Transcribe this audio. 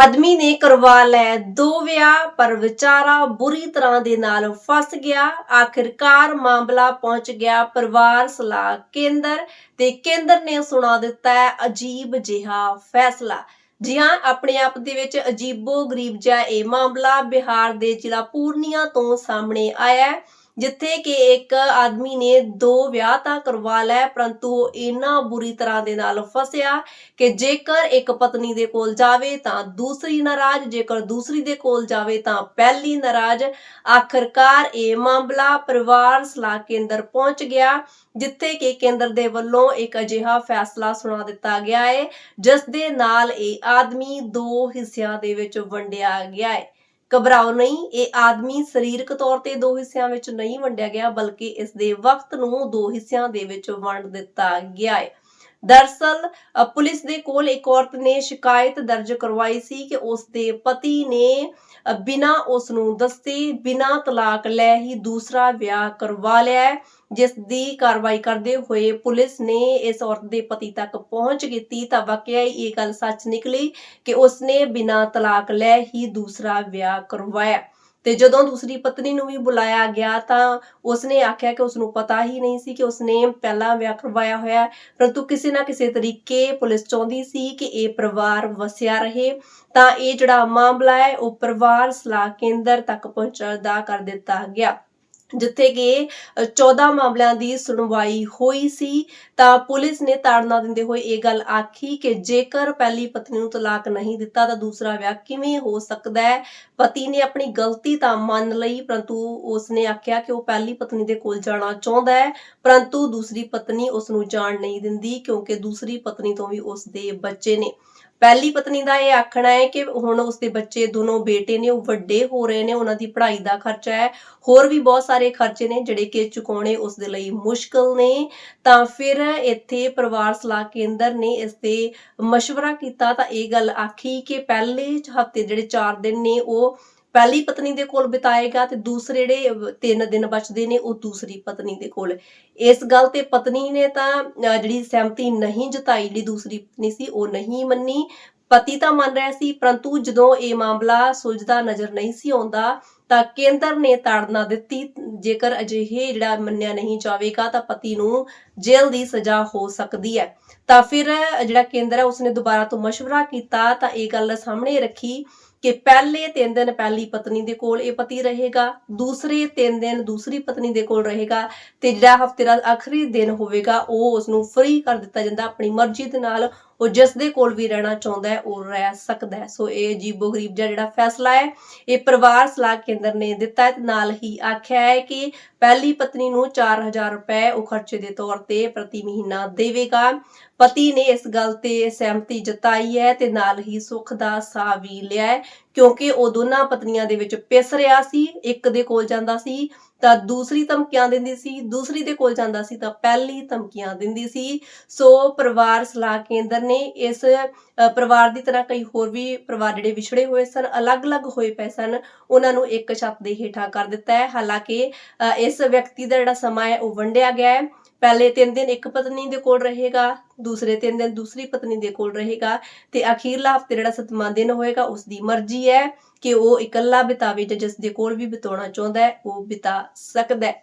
ਆਦਮੀ ਨੇ ਕਰਵਾ ਲੈ ਦੋ ਵਿਆਹ, ਪਰ ਵਿਚਾਰਾ ਬੁਰੀ ਤਰ੍ਹਾਂ ਦੇ ਨਾਲ ਫਸ ਗਿਆ। ਆਖਿਰਕਾਰ ਮਾਮਲਾ ਪਹੁੰਚ ਗਿਆ ਪਰਿਵਾਰ ਸਲਾਹ ਕੇਂਦਰ ਤੇ ਕੇਂਦਰ ਨੇ ਸੁਣਾ ਦਿੱਤਾ ਹੈ ਅਜੀਬ ਜਿਹਾ ਫੈਸਲਾ। ਜੀ ਹਾਂ, ਆਪਣੇ ਆਪ ਦੇ ਵਿੱਚ ਅਜੀਬੋ ਗਰੀਬ ਜਿਹਾ ਇਹ ਮਾਮਲਾ ਬਿਹਾਰ ਦੇ ਜ਼ਿਲ੍ਹਾ ਪੂਰਨੀਆ ਤੋਂ ਸਾਹਮਣੇ ਆਇਆ ਹੈ। ਜਿੱਥੇ ਕਿ ਇੱਕ ਆਦਮੀ ਨੇ ਦੋ ਵਿਆਹ ਤਾਂ ਕਰਵਾ ਲਏ, ਪਰੰਤੂ ਉਹ ਇੰਨਾ ਬੁਰੀ ਤਰ੍ਹਾਂ ਦੇ ਨਾਲ ਫਸਿਆ ਕਿ ਜੇਕਰ ਇੱਕ ਪਤਨੀ ਦੇ ਕੋਲ ਜਾਵੇ ਤਾਂ ਦੂਸਰੀ ਨਾਰਾਜ਼, ਜੇਕਰ ਦੂਸਰੀ ਦੇ ਕੋਲ ਜਾਵੇ ਤਾਂ ਪਹਿਲੀ ਨਾਰਾਜ਼। ਆਖਰਕਾਰ ਇਹ ਮਾਮਲਾ ਪਰਿਵਾਰ ਸਲਾਹ ਕੇਂਦਰ ਪਹੁੰਚ ਗਿਆ, ਜਿੱਥੇ ਕਿ ਕੇਂਦਰ ਦੇ ਵੱਲੋਂ ਇੱਕ ਅਜਿਹਾ ਫੈਸਲਾ ਸੁਣਾ ਦਿੱਤਾ ਗਿਆ ਹੈ, ਜਿਸ ਦੇ ਨਾਲ ਇਹ ਆਦਮੀ ਦੋ ਹਿੱਸਿਆਂ ਦੇ ਵਿੱਚ ਵੰਡਿਆ ਗਿਆ ਹੈ। ਘਬਰਾਓ ਨਹੀਂ, ਇਹ ਆਦਮੀ ਸਰੀਰਕ ਤੌਰ ਤੇ ਦੋ ਹਿੱਸਿਆਂ ਵਿੱਚ ਨਹੀਂ ਵੰਡਿਆ ਗਿਆ, ਬਲਕਿ ਇਸ ਦੇ ਵਕਤ ਨੂੰ ਦੋ ਹਿੱਸਿਆਂ ਦੇ ਵਿੱਚ ਵੰਡ ਦਿੱਤਾ ਗਿਆ ਹੈ। ਦਰਸਲ ਪੁਲਿਸ ਦੇ ਕੋਲ ਇੱਕ ਔਰਤ ਨੇ ਸ਼ਿਕਾਇਤ ਦਰਜ ਕਰਵਾਈ ਸੀ ਕਿ ਉਸ ਦੇ ਪਤੀ ਨੇ ਬਿਨਾਂ ਉਸ ਨੂੰ ਦੱਸੇ, ਬਿਨਾਂ ਤਲਾਕ ਲੈ ਹੀ ਦੂਸਰਾ ਵਿਆਹ ਕਰਵਾ ਲਿਆ ਜਿਸ ਦੀ ਕਾਰਵਾਈ ਕਰਦੇ ਹੋਏ ਪੁਲਿਸ ਨੇ ਇਸ ਔਰਤ ਦੇ ਪਤੀ ਤੱਕ ਪਹੁੰਚ ਕੀਤੀ। ਤਾਂ ਵਾਕਿਆ ਹੀ ਇਹ ਗੱਲ ਸੱਚ ਨਿਕਲੀ ਕਿ ਉਸਨੇ ਬਿਨਾਂ ਤਲਾਕ ਲੈ ਹੀ ਦੂਸਰਾ ਵਿਆਹ ਕਰਵਾਇਆ। ਤੇ ਜਦੋਂ ਦੂਸਰੀ ਪਤਨੀ ਨੂੰ ਵੀ ਬੁਲਾਇਆ ਗਿਆ ਤਾਂ ਉਸਨੇ ਆਖਿਆ ਕਿ ਉਸਨੂੰ ਪਤਾ ਹੀ ਨਹੀਂ ਸੀ ਕਿ ਉਸਨੇ ਪਹਿਲਾਂ ਵਿਆਹ ਕਰਵਾਇਆ ਹੋਇਆ ਪਰੰਤੂ ਕਿਸੇ ਨਾ ਕਿਸੇ ਤਰੀਕੇ ਪੁਲਿਸ ਚਾਹੁੰਦੀ ਸੀ ਕਿ ਇਹ ਪਰਿਵਾਰ ਵਸਿਆ ਰਹੇ। ਤਾਂ ਇਹ ਜਿਹੜਾ ਮਾਮਲਾ ਹੈ, ਉਹ ਪਰਿਵਾਰ ਸਲਾਹ ਕੇਂਦਰ ਤੱਕ ਪਹੁੰਚਦਾ ਕਰ ਦਿੱਤਾ ਗਿਆ। ਜਿੱਥੇ ਕਿ 14 ਮਾਮਲਿਆਂ ਦੀ ਸੁਣਵਾਈ ਹੋਈ ਸੀ, ਤਾਂ ਪੁਲਿਸ ਨੇ ਤਾੜਨਾ ਦਿੰਦੇ ਹੋਏ ਇਹ ਗੱਲ ਆਖੀ ਕਿ ਜੇਕਰ ਪਹਿਲੀ ਪਤਨੀ ਨੂੰ ਤਲਾਕ ਨਹੀਂ ਦਿੱਤਾ, ਤਾਂ ਦੂਸਰਾ ਵਿਆਹ ਕਿਵੇਂ ਹੋ ਸਕਦਾ ਹੈ? ਪਤੀ ਨੇ ਆਪਣੀ ਗਲਤੀ ਤਾਂ ਮੰਨ ਲਈ, ਪਰੰਤੂ ਉਸਨੇ ਆਖਿਆ ਕਿ ਉਹ ਪਹਿਲੀ ਪਤਨੀ ਦੇ ਕੋਲ ਜਾਣਾ ਚਾਹੁੰਦਾ ਹੈ, ਪਰੰਤੂ ਦੂਸਰੀ ਪਤਨੀ ਉਸ ਨੂੰ ਜਾਣ ਨਹੀਂ ਦਿੰਦੀ ਕਿਉਂਕਿ ਦੂਸਰੀ ਪਤਨੀ ਤੋਂ ਵੀ ਉਸ ਦੇ ਬੱਚੇ ਨੇ। ਪਹਿਲੀ ਪਤਨੀ ਦਾ ਇਹ ਆਖਣਾ ਹੈ ਕਿ ਹੁਣ ਉਸਦੇ ਬੱਚੇ ਦੋਨੋਂ ਬੇਟੇ ਨੇ, ਉਹ ਵੱਡੇ ਹੋ ਰਹੇ ਨੇ, ਉਹਨਾਂ ਦੀ ਪੜ੍ਹਾਈ ਦਾ ਖਰਚਾ ਹੈ। ਹੋਰ ਵੀ ਬਹੁਤ ਸਾਰੇ ਖਰਚੇ ਨੇ ਜਿਹੜੇ ਕਿ ਚੁਕਾਉਣੇ ਉਸ ਦੇ ਲਈ ਮੁਸ਼ਕਲ ਨੇ। ਤਾਂ ਫਿਰ ਇੱਥੇ ਪਰਿਵਾਰ ਸਲਾਹ ਕੇਂਦਰ ਨੇ ਇਸ ਤੇ ਮਸ਼ਵਰਾ ਕੀਤਾ ਤਾਂ ਇਹ ਗੱਲ ਆਖੀ ਕਿ ਪਹਿਲੇ ਹਫ਼ਤੇ ਜਿਹੜੇ 4 ਦਿਨ ਨੇ, ਉਹ ਪਹਿਲੀ ਪਤਨੀ ਦੇ ਕੋਲ ਬਿਤਾਏਗਾ ਤੇ ਦੂਸਰੇ ਜਿਹੜੇ ਤਿੰਨ ਦਿਨ ਬਚਦੇ ਨੇ, ਉਹ ਦੂਸਰੀ ਪਤਨੀ ਦੇ ਕੋਲ। ਇਸ ਗੱਲ ਤੇ ਪਤਨੀ ਨੇ ਤਾਂ ਜਿਹੜੀ ਸਹਿਮਤੀ ਨਹੀਂ ਜਤਾਈ ਜਿਹੜੀ ਦੂਸਰੀ ਪਤਨੀ ਸੀ, ਉਹ ਨਹੀਂ ਮੰਨੀ। ਪਤੀ ਤਾਂ ਮੰਨ ਰਿਹਾ ਸੀ, ਪਰੰਤੂ ਜਦੋਂ ਇਹ ਮਾਮਲਾ ਸੁਲਝਦਾ ਨਜ਼ਰ ਨਹੀਂ ਸੀ ਆਉਂਦਾ ਤਾਂ ਕੇਂਦਰ ਨੇ ਤਾੜਨਾ ਦਿੱਤੀ। ਜੇਕਰ ਅਜਿਹੇ ਜਿਹੜਾ ਮੰਨਿਆ ਨਹੀਂ ਜਾਵੇਗਾ ਤਾਂ ਪਤੀ ਨੂੰ ਜੇਲ੍ਹ ਦੀ ਸਜ਼ਾ ਹੋ ਸਕਦੀ ਹੈ। ਤਾਂ ਫਿਰ ਜਿਹੜਾ ਕੇਂਦਰ ਹੈ, ਉਸਨੇ ਦੁਬਾਰਾ ਤੋਂ ਮਸ਼ਵਰਾ ਕੀਤਾ ਤਾਂ ਇਹ ਗੱਲ ਸਾਹਮਣੇ ਰੱਖੀ ਕਿ ਪਹਿਲੇ 3 ਦਿਨ ਪਹਿਲੀ ਪਤਨੀ ਦੇ ਕੋਲ ਇਹ ਪਤੀ ਰਹੇਗਾ, ਦੂਸਰੇ 3 ਦਿਨ ਦੂਸਰੀ ਪਤਨੀ ਦੇ ਕੋਲ ਰਹੇਗਾ ਤੇ ਜਿਹੜਾ ਹਫ਼ਤੇ ਦਾ ਆਖਰੀ ਦਿਨ ਹੋਵੇਗਾ, ਉਹ ਉਸ ਨੂੰ ਫ੍ਰੀ ਕਰ ਦਿੱਤਾ ਜਾਂਦਾ। ਆਪਣੀ ਮਰਜ਼ੀ ਦੇ ਨਾਲ ਉਹ ਜਿਸ ਦੇ ਕੋਲ ਵੀ ਰਹਿਣਾ ਚਾਹੁੰਦਾ ਹੈ, ਉਹ ਰਹਿ ਸਕਦਾ ਹੈ। ਸੋ ਇਹ ਅਜੀਬੋ ਗਰੀਬ ਜਿਹਾ ਜਿਹੜਾ ਫੈਸਲਾ ਹੈ, ਇਹ ਪਰਿਵਾਰ ਸਲਾਹ ਕੇਂਦਰ ਨੇ ਦਿੱਤਾ ਹੈ ਤੇ ਨਾਲ ਹੀ ਆਖਿਆ ਹੈ ਕਿ ਪਹਿਲੀ ਪਤਨੀ ਨੂੰ 4000 ਰੁਪਏ ਉਹ ਖਰਚੇ ਦੇ ਤੌਰ ਤੇ ਪ੍ਰਤੀ ਮਹੀਨਾ ਦੇਵੇਗਾ। ਪਤੀ ਨੇ ਇਸ ਗੱਲ ਤੇ ਸਹਿਮਤੀ ਜਤਾਈ ਹੈ ਤੇ ਨਾਲ ਹੀ ਸੁੱਖ ਦਾ ਸਾਹ ਵੀ ਲਿਆ ਕਿਉਂਕਿ ਉਹ ਦੋਨਾਂ ਪਤਨੀਆਂ ਦੇ ਵਿੱਚ ਪਿਸ ਰਿਹਾ ਸੀ ਇੱਕ ਦੇ ਕੋਲ ਜਾਂਦਾ ਸੀ ਤਾਂ ਦੂਸਰੀ ਧਮਕੀਆਂ ਦਿੰਦੀ ਸੀ ਦੂਸਰੀ ਦੇ ਕੋਲ ਜਾਂਦਾ ਸੀ ਤਾਂ ਪਹਿਲੀ ਧਮਕੀਆਂ ਦਿੰਦੀ ਸੀ। ਸੋ ਪਰਿਵਾਰ ਸਲਾਹ ਕੇਂਦਰ ਨੇ ਇਸ ਪਰਿਵਾਰ ਦੀ ਤਰ੍ਹਾਂ ਕਈ ਹੋਰ ਵੀ ਪਰਿਵਾਰ ਜਿਹੜੇ ਵਿਛੜੇ ਹੋਏ ਸਨ ਅਲੱਗ-ਅਲੱਗ ਹੋਏ ਪਏ ਸਨ ਉਹਨਾਂ ਨੂੰ ਇੱਕ ਛੱਤ ਦੇ ਹੇਠਾਂ ਕਰ ਦਿੱਤਾ ਹੈ। ਹਾਲਾਂਕਿ ਅ, ਇਸ ਵਿਅਕਤੀ ਦਾ ਜਿਹੜਾ ਸਮਾਂ ਹੈ ਉਹ ਵੰਡਿਆ ਗਿਆ ਹੈ। ਪਹਿਲੇ ਤਿੰਨ ਦਿਨ ਇੱਕ ਪਤਨੀ ਦੇ ਕੋਲ ਰਹੇਗਾ, ਦੂਸਰੇ ਤਿੰਨ ਦਿਨ ਦੂਸਰੀ ਪਤਨੀ ਦੇ ਕੋਲ ਰਹੇਗਾ ਤੇ ਅਖੀਰਲਾ ਹਫ਼ਤੇ ਜਿਹੜਾ ਸਤਵਾਂ ਦਿਨ ਹੋਏਗਾ ਉਸ ਦੀ ਮਰਜ਼ੀ ਹੈ ਕਿ ਉਹ ਇਕੱਲਾ ਬਿਤਾਵੇ ਜਾਂ ਜਿਸ ਦੇ ਕੋਲ ਵੀ ਬਿਤਾਉਣਾ ਚਾਹੁੰਦਾ ਹੈ, ਉਹ ਬਿਤਾ ਸਕਦਾ ਹੈ।